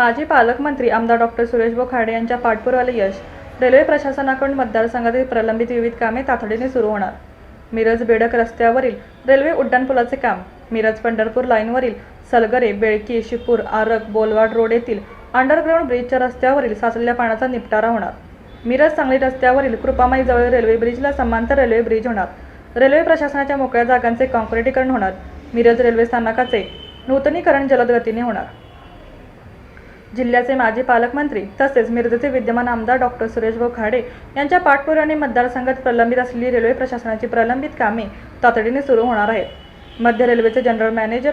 माजी पालकमंत्री आमदार डॉक्टर सुरेश बोखाडे यांच्या पाठपुरावाला यश रेल्वे प्रशासनाकडून मतदारसंघातील प्रलंबित विविध कामे तातडीने सुरू होणार. मिरज बेडक रस्त्यावरील रेल्वे उड्डाणपुलाचे काम मिरज पंढरपूर लाईनवरील सलगरे बेळकी शिपूर आरक बोलवाड रोड येथील अंडरग्राऊंड ब्रिजच्या रस्त्यावरील साचलेल्या पाण्याचा निपटारा होणार. मिरज सांगली रस्त्यावरील कृपामाई जवळ रेल्वे ब्रिजला समांतर रेल्वे ब्रिज होणार. रेल्वे प्रशासनाच्या मोकळ्या जागांचे कॉन्क्रिटीकरण होणार. मिरज रेल्वे स्थानकाचे नूतनीकरण जलद गतीने होणार. जिल्ह्याचे माजी पालकमंत्री तसेच मिरजेचे विद्यमान आमदार डॉक्टर सुरेश भाऊ खाडे यांच्या पाठपुराने मतदारसंघात प्रलंबित असलेली रेल्वे प्रशासनाची प्रलंबित कामे तातडीने सुरू होणार आहेत. मध्य रेल्वेचे जनरल मॅनेजर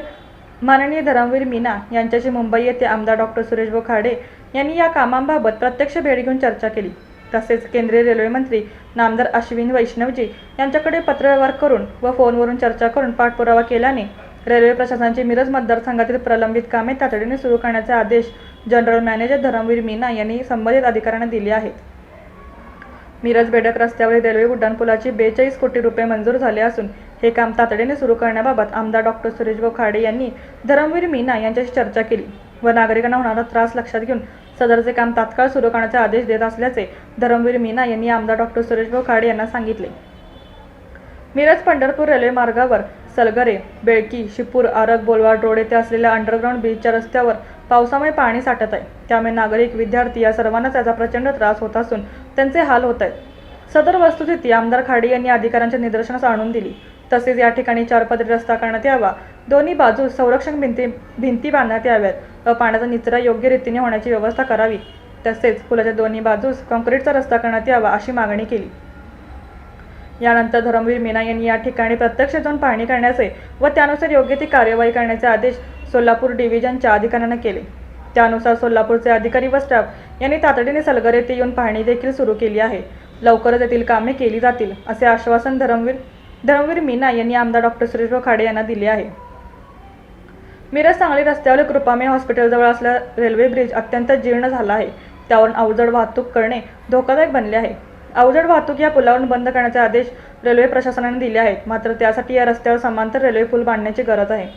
माननीय धरमवीर मीना यांच्याशी मुंबई येथे आमदार डॉक्टर सुरेश भाऊ खाडे यांनी या कामांबाबत प्रत्यक्ष भेट घेऊन चर्चा केली. तसेच केंद्रीय रेल्वे मंत्री नामदार अश्विन वैष्णवजी यांच्याकडे पत्रव्यवहार करून व फोनवरून चर्चा करून पाठपुरावा केल्याने रेल्वे प्रशासनाची मिरज मतदारसंघातील प्रलंबित कामे तातडीने सुरू करण्याचे आदेश जनरल मॅनेजर धरमवीर मीना यांनी संबंधित अधिकाऱ्यांना दिली आहेत मिरज बेडक रस्त्यावरील रेल्वे उड्डाणपुलाची बेचाळीस कोटी रुपये मंजूर झाले असून हे काम तातडीने सुरू करण्याबाबत आमदार डॉक्टर सुरेशभाऊ खाडे यांनी धरमवीर मीना यांच्याशी चर्चा केली व नागरिकांना होणारा त्रास लक्षात घेऊन सदरचे काम तात्काळ सुरू करण्याचे आदेश देत असल्याचे धरमवीर मीना यांनी आमदार डॉक्टर सुरेशभाऊ खाडे यांना सांगितले. मिरज पंढरपूर रेल्वे मार्गावर सलगरे बेळकी शिपूर आरग बोलवाड रोड येथे असलेल्या अंडरग्राऊंड बीचच्या रस्त्यावर पावसामुळे पाणी साठत आहे. त्यामुळे नागरिक विद्यार्थी या सर्वांनाच याचा प्रचंड त्रास होत असून त्यांचे हाल होत आहेत. सदर वस्तुस्थिती आमदार खाडे यांनी अधिकाऱ्यांच्या निदर्शनास आणून दिली. तसेच या ठिकाणी चारपदरी रस्ता करण्यात यावा. दोन्ही बाजूस संरक्षण भिंती भिंती बांधण्यात याव्यात. व पाण्याचा निचरा योग्य रीतीने होण्याची व्यवस्था करावी. तसेच पुलाच्या दोन्ही बाजूस काँक्रीटचा रस्ता करण्यात यावा अशी मागणी केली. यानंतर धर्मवीर मीना यांनी या ठिकाणी प्रत्यक्ष जाऊन पाहणी करण्याचे व त्यानुसार योग्य ती कार्यवाही करण्याचे आदेश सोलापूर डिव्हिजनच्या अधिकाऱ्यांना केले. त्यानुसार सोलापूरचे अधिकारी व स्टाफ यांनी तातडीने सलगर येथे येऊन पाहणी देखील सुरू केली आहे. लवकरच येथील कामे केली जातील असे आश्वासन धरमवीर धरमवीर मीना यांनी आमदार डॉक्टर सुरेशभाऊ खाडे यांना दिले आहे. मिरज सांगली रस्त्यावर कृपामे हॉस्पिटलजवळ असलेला रेल्वे ब्रिज अत्यंत जीर्ण झाला आहे. त्यावरून अवजड वाहतूक करणे धोकादायक बनले आहे. अवजड वाहतूक या पुलावरून बंद करण्याचे आदेश रेल्वे प्रशासनाने दिले आहेत. मात्र त्यासाठी या रस्त्यावर समांतर रेल्वे पूल बांधण्याची गरज आहे.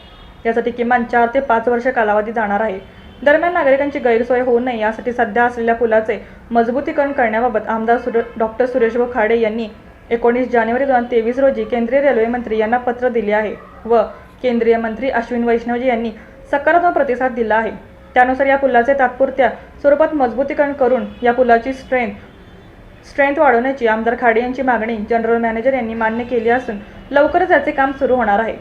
यासाठी किमान चार ते पाच वर्ष कालावधी जाणार आहे. दरम्यान नागरिकांची गैरसोय होऊ नये यासाठी सध्या असलेल्या पुलाचे मजबूतीकरण करण्याबाबत आमदार सुरे डॉक्टर सुरेशभाऊ खाडे यांनी एकोणीस जानेवारी दोन हजार तेवीस रोजी केंद्रीय रेल्वे मंत्री यांना पत्र दिले आहे व केंद्रीय मंत्री अश्विन वैष्णवजी यांनी सकारात्मक प्रतिसाद दिला आहे. त्यानुसार या पुलाचे तात्पुरत्या स्वरूपात मजबूतीकरण करून या पुलाची स्ट्रेंथ स्ट्रेंथ वाढवण्याची आमदार खाडे यांची मागणी जनरल मॅनेजर यांनी मान्य केली असून लवकरच याचे काम सुरू होणार आहे.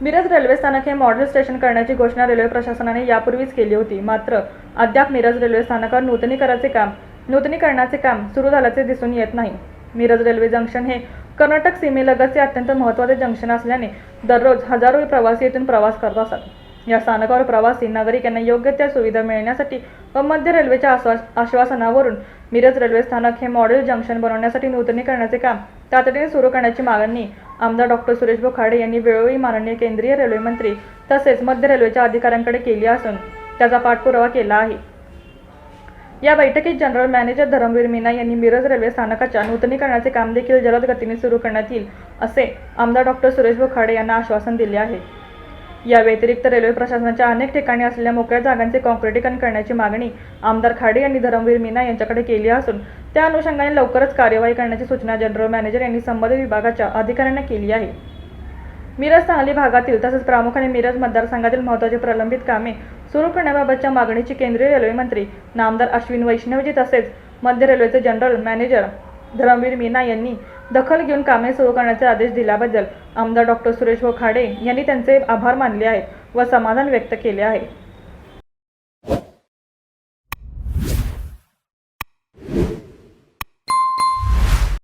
मिरज रेल्वे स्थानक हे मॉडेल स्टेशन करण्याची घोषणा रेल्वे प्रशासनाने यापूर्वीच केली होती. मात्र अद्याप मिरज रेल्वे स्थानकावर नूतनीकरणाचे काम नूतनीकरणाचे काम सुरू झाल्याचे दिसून येत नाही. मिरज रेल्वे जंक्शन हे कर्नाटक सीमेलगतचे अत्यंत महत्त्वाचे जंक्शन असल्याने दररोज हजारो प्रवासी येथून प्रवास करत असतात या स्थानकावर प्रवासी नागरिक यांना योग्य त्या सुविधा मिळण्यासाठी व मध्य रेल्वेच्या आश्वास आश्वासनावरून मिरज रेल्वे स्थानक हे मॉडेल जंक्शन बनवण्यासाठी नूतनीकरणाचे काम तातडीने सुरू करण्याची मागणी आमदार डॉक्टर सुरेश खाडे यांनी वेळोवेळी माननीय केंद्रीय रेल्वे मंत्री तसेच मध्य रेल्वेच्या अधिकाऱ्यांकडे केली असून त्याचा पाठपुरावा केला आहे. या बैठकीत जनरल मॅनेजर धरमवीर मीना यांनी मिरज रेल्वे स्थानकाच्या नूतनीकरणाचे काम देखील जलद गतीने सुरू करण्यात येईल असे आमदार डॉक्टर सुरेश खाडे यांना आश्वासन दिले आहे. या व्यतिरिक्त रेल्वे प्रशासनाच्या अनेक ठिकाणी असलेल्या मोकळ्या जागांचे कॉन्क्रिटीकरण करण्याची मागणी आमदार खाडे यांनी धरमवीर मीना यांच्याकडे केली असून त्या अनुषंगाने लवकरच कार्यवाही करण्याची सूचना जनरल मॅनेजर यांनी संबंधित विभागाच्या अधिकाऱ्यांना केली आहे. मिरज सांगली भागातील तसेच प्रामुख्याने मिरज मतदारसंघातील महत्त्वाची प्रलंबित कामे सुरू करण्याबाबतच्या मागणीची केंद्रीय रेल्वे मंत्री नामदार अश्विन वैष्णवजी तसेच मध्य रेल्वेचे जनरल मॅनेजर धरमवीर मीना यांनी दखल घेऊन कामे सुरू करण्याचे आदेश दिल्याबद्दल आमदार डॉक्टर सुरेश वखाडे यांनी त्यांचे आभार मानले आहेत व समाधान व्यक्त केले आहे.